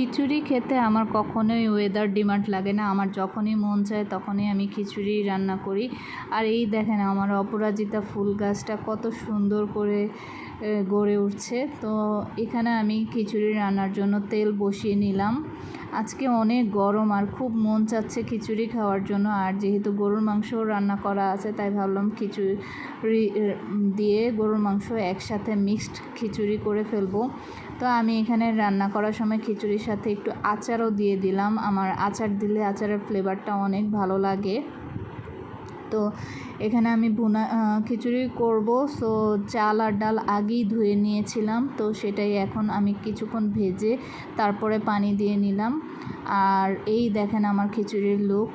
খিচুড়ি খেতে আমার কখনোই ওয়েদার ডিমান্ড লাগে না। আমার যখনই মন চায় তখনই আমি খিচুড়ি রান্না করি। আর এই দেখেন আমার অপরাজিতা ফুল গাছটা কত সুন্দর করে গড়ে উঠছে। তো এখানে আমি খিচুড়ি রান্নার জন্য তেল বসিয়ে নিলাম। আজকে অনেক গরম আর খুব মন চাচ্ছে খিচুড়ি খাওয়ার জন্য। আর যেহেতু গরুর মাংসও রান্না করা আছে, তাই ভাবলাম খিচুড়ি দিয়ে গরুর মাংস একসাথে মিক্সড খিচুড়ি করে ফেলব। তো আমি এখানে রান্না করার সময় খিচুড়ির সাথে একটু আচারও দিয়ে দিলাম। আমার আচার দিলে আচারের ফ্লেভারটা অনেক ভালো লাগে। তো এখানে আমি ভুনা খিচুড়ি করব। সো চাল আর ডাল আগেই ধুয়ে নিয়েছিলাম। তো সেটাই এখন আমি কিছুক্ষণ ভেজে তারপরে পানি দিয়ে নিলাম। আর এই দেখেন আমার খিচুড়ির লুক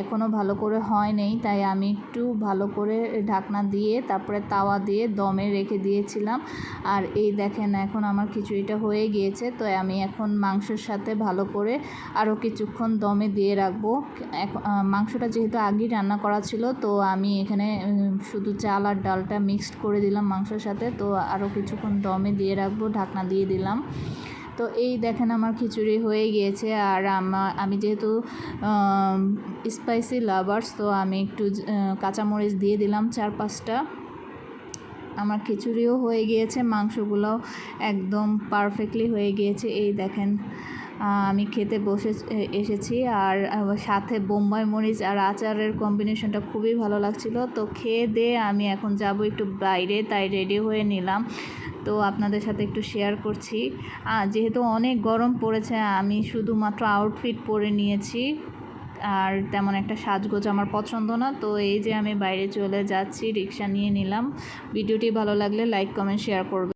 এখনও ভালো করে হয় নেই। তাই আমি একটু ভালো করে ঢাকনা দিয়ে, তারপরে তাওয়া দিয়ে দমে রেখে দিয়েছিলাম। আর এই দেখেন এখন আমার খিচুড়িটা হয়ে গিয়েছে। তো আমি এখন মাংসের সাথে ভালো করে আরও কিছুক্ষণ দমে দিয়ে রাখব। এখন মাংসটা যেহেতু আগেই রান্না করা ছিল, তো আমি এখানে শুধু চাল আর ডালটা মিক্সড করে দিলাম মাংসের সাথে, তো আরও কিছুক্ষণ দমে দিয়ে রাখব, ঢাকনা দিয়ে দিলাম। তো এই দেখেন আমার খিচুড়ি হয়ে গিয়েছে, আর আমার আমি যেহেতু স্পাইসি লাভার্স তো আমি একটু কাঁচামরিচ দিয়ে দিলাম চার পাঁচটা আমার খিচুড়িও হয়ে গিয়েছে, মাংসগুলোও একদম পারফেক্টলি হয়ে গিয়েছে, এই দেখেন। আমি খেতে বসে এসেছি আর সাথে বোম্বাই মরিচ আর আচারের কম্বিনেশনটা খুবই ভালো লাগছিল। তো খেয়ে দিয়ে আমি এখন যাব একটু বাইরে, তাই রেডি হয়ে নিলাম। তো আপনাদের সাথে একটু শেয়ার করছি। যেহেতু অনেক গরম পড়েছে, আমি শুধুমাত্র আউটফিট পরে নিয়েছি। আর তেমন একটা সাজগোজ আমার পছন্দ না, তো এই যে আমি বাইরে চলে যাচ্ছি, রিক্সা নিয়ে নিলাম। ভিডিওটি ভালো লাগলে লাইক কমেন্ট শেয়ার করবে